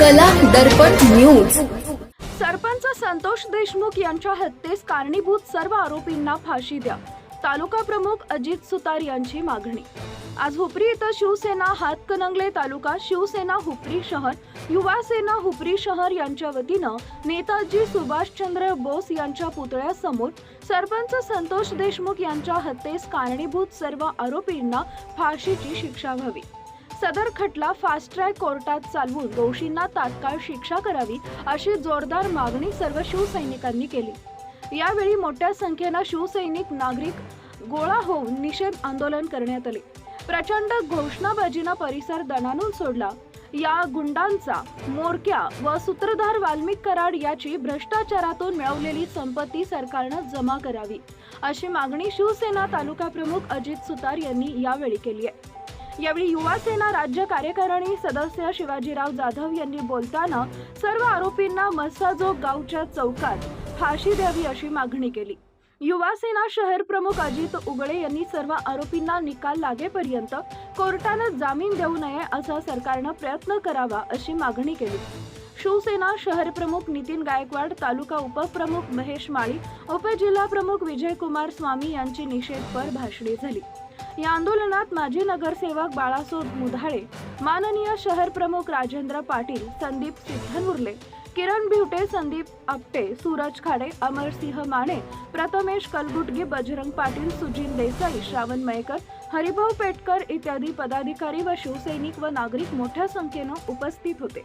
कला दर्पण न्यूज. सरपंच संतोष देशमुख यांच्या हत्येस कारणीभूत सर्व आरोपींना फाशी द्या. तालुका प्रमुख अजित सुतार यांची मागणी. आज हुपरी इथं शिवसेना हातकणंगले तालुका शिवसेना हुपरी शहर युवा सेना हुपरी शहर यांच्या वतीनं नेताजी सुभाषचंद्र बोस यांच्या पुतळ्यासमोर सरपंच संतोष देशमुख यांच्या हत्येस कारणीभूत सर्व आरोपींना फाशीची शिक्षा व्हावी. सदर खटला फास्ट ट्रॅक कोर्टात चालवून दोषींना तात्काळ शिक्षा करावी अशी जोरदार मागणी सर्व शिवसैनिकांनी केली. यावेळी मोठ्या संख्येनं शिवसैनिक नागरिक गोळा होऊन निषेध आंदोलन करण्यात आले. प्रचंड घोषणाबाजीनं परिसर दणानून सोडला. या गुंडांचा मोरक्या व सूत्रधार वाल्मिक कराड याची भ्रष्टाचारातून मिळवलेली संपत्ती सरकारनं जमा करावी अशी मागणी शिवसेना तालुका प्रमुख अजित सुतार यांनी यावेळी केली आहे. यावेळी युवा सेना राज्य कार्यकारिणी सदस्य शिवाजीराव जाधव यांनी बोलताना सर्व आरोपींना मस्साजोग गावच्या चौकात फाशी द्यावी अशी मागणी केली. युवा सेना शहर प्रमुख अजित उगळे यांनी सर्व आरोपींना निकाल लागेपर्यंत कोर्टानं जामीन देऊ नये असा सरकारनं प्रयत्न करावा अशी मागणी केली. शिवसेना शहर प्रमुख नितीन गायकवाड तालुका उपप्रमुख महेश माळी उपजिल्हा प्रमुख विजयकुमार स्वामी यांची निषेधपर भाषणे झाली. या आंदोलनात माजी नगरसेवक बाळासोद मुधाळे माननीय शहर प्रमुख राजेंद्र पाटील संदीप सिद्धनुर्ले किरण भिवटे संदीप आपटे सूरज खाडे अमरसिंह माने प्रथमेश कलबुटगी बजरंग पाटील सुजिन देसाई श्रावण मयकर हरिभाऊ पेटकर इत्यादी पदाधिकारी व शिवसैनिक व नागरिक मोठ्या संख्येनं उपस्थित होते.